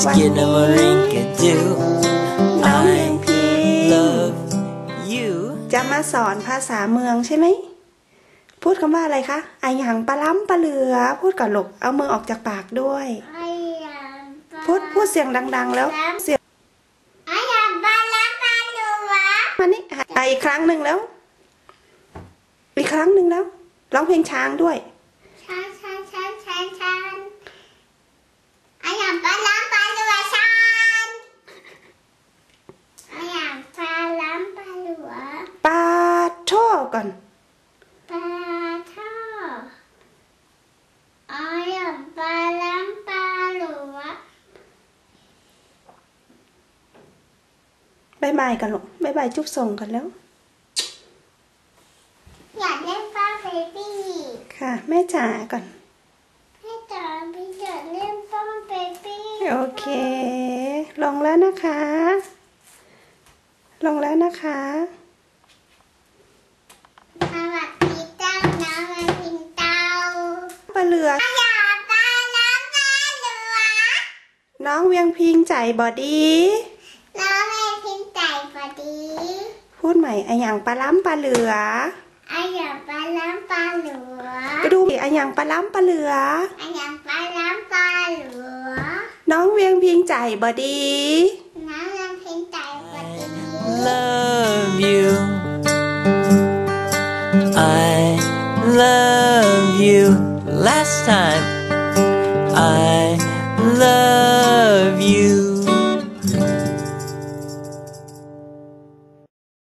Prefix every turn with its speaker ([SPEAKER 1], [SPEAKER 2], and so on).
[SPEAKER 1] Skidamarink-a-doo
[SPEAKER 2] น้องเพียง
[SPEAKER 1] I
[SPEAKER 2] พี
[SPEAKER 1] love you
[SPEAKER 2] จะมาสอนภาษาเมืองใช่ไหม พูดคำว่าอะไรคะไอหยังปลาล้ำปลาเหลือ พูดก่อนลูกเอามือออกจากปากด้วย
[SPEAKER 3] ไอ้ยาม
[SPEAKER 2] พูดพูดเสียงดัง ๆ แล้วเสียง
[SPEAKER 3] ไอ้ยามบาลาบาลูวะ
[SPEAKER 2] มานี่อะอีกครั้งหนึ่งแล้ว อีกครั้งหนึ่งแล้วร้องเพลงช้างด้วย
[SPEAKER 3] ชันชันชันชันชันไอ้ยามบาลาบาลูวะชันไอ้ยามบาลาบาลูวะ
[SPEAKER 2] ปลาท่อ ก่อน
[SPEAKER 3] ปลาท่อไอ้ยามบาลาบาลูวะ
[SPEAKER 2] บายบายกันลูกบายบายจุ๊บส่งกันแล้ว
[SPEAKER 3] อยากเล่นป้าเบบี้
[SPEAKER 2] ค่ะ แม่จ๋าก่อน
[SPEAKER 3] ให้จ๋าพี่อยากเล่นป้าเบบี้
[SPEAKER 2] โอเค ลงแล้วนะคะ ลงแล้วนะคะ
[SPEAKER 3] ส วัสดีเจ้าน้องมาพินเตา
[SPEAKER 2] ปลาเหลือ
[SPEAKER 3] ไอ้ยามบาลาบาลูวะ
[SPEAKER 2] น้องเวียงพิงใจบอดี
[SPEAKER 3] น้องแม่พิมพ์ใจพอดี
[SPEAKER 2] พูดใหม่ไอหยังปลาล้ำปลาเหลือ
[SPEAKER 3] ไอ้ยามปลาล้ำปลาหลัว
[SPEAKER 2] ไปดูไอหยังปลาล้ำปลาเหลือ
[SPEAKER 3] ไอ้ยามปลาล้ำปลาหลัว
[SPEAKER 2] น้องเวียงพิงใจบอดี
[SPEAKER 1] love you last time. I love you.